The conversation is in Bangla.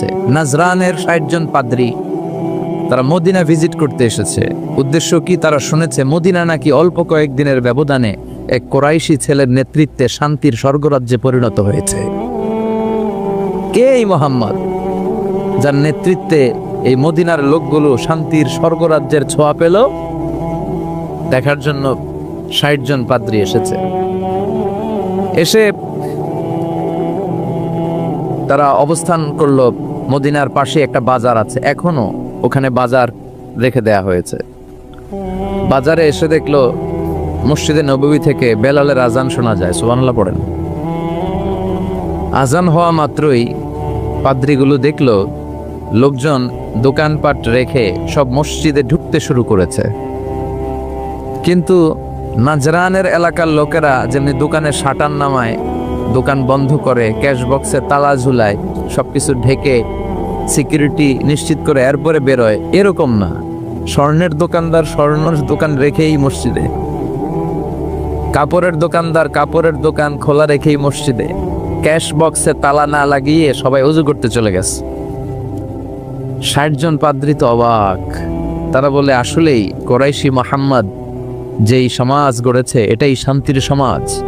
এসেছে। নাজরানের ষাট জন পাদ্রী তারা মদিনা ভিজিট করতে এসেছে। উদ্দেশ্য কি তারা শুনেছে, মদিনা নাকি অল্প কয়েকদিনের ব্যবধানে এক কোরাইশি ছেলের নেতৃত্বে শান্তির স্বর্গরাজ্যে পরিণত হয়েছে। কে এই মোহাম্মদ? যার নেতৃত্বে এই মদিনার লোকগুলো শান্তির স্বর্গরাজ্যের ছোঁয়া পেল? দেখার জন্য ষাট জন পাদ্রী এসেছে। এসে তারা অবস্থান করল মদিনার পাশে একটা বাজার আছে। এখনও ওখানে বাজার রেখে দেয়া হয়েছে। বাজারে এসে দেখল মসজিদে নবী থেকে বেলালের আজান শোনা যায়। সুবহানাল্লাহ, পড়েন। আজান হওয়া মাত্রই পাদ্রিগুলো দেখল লোকজন দোকানপাট রেখে সব মসজিদে ঢুকতে শুরু করেছে। কিন্তু নাজরানের এলাকার লোকেরা যেমনি দোকানে শাটার নামায় দোকান বন্ধ করে ক্যাশ বক্সে তালা ঝুলায়, সবকিছু ঢেকে সিকিউরিটি নিশ্চিত করে এরপরে বেরোয়। এরকম না। স্বর্ণের দোকানদার স্বর্ণের দোকান রেখেই মসজিদে। কাপড়ের দোকানদার কাপড়ের দোকান খোলা রেখেই মসজিদে। ক্যাশ বক্সে তালা না লাগিয়ে সবাই উজু করতে চলে গেছে। ষাট জন পাদ্রী তো অবাক। তারা বলে, আসলেই কোরাইশি মোহাম্মদ যেই সমাজ গড়েছে, এটাই শান্তির সমাজ।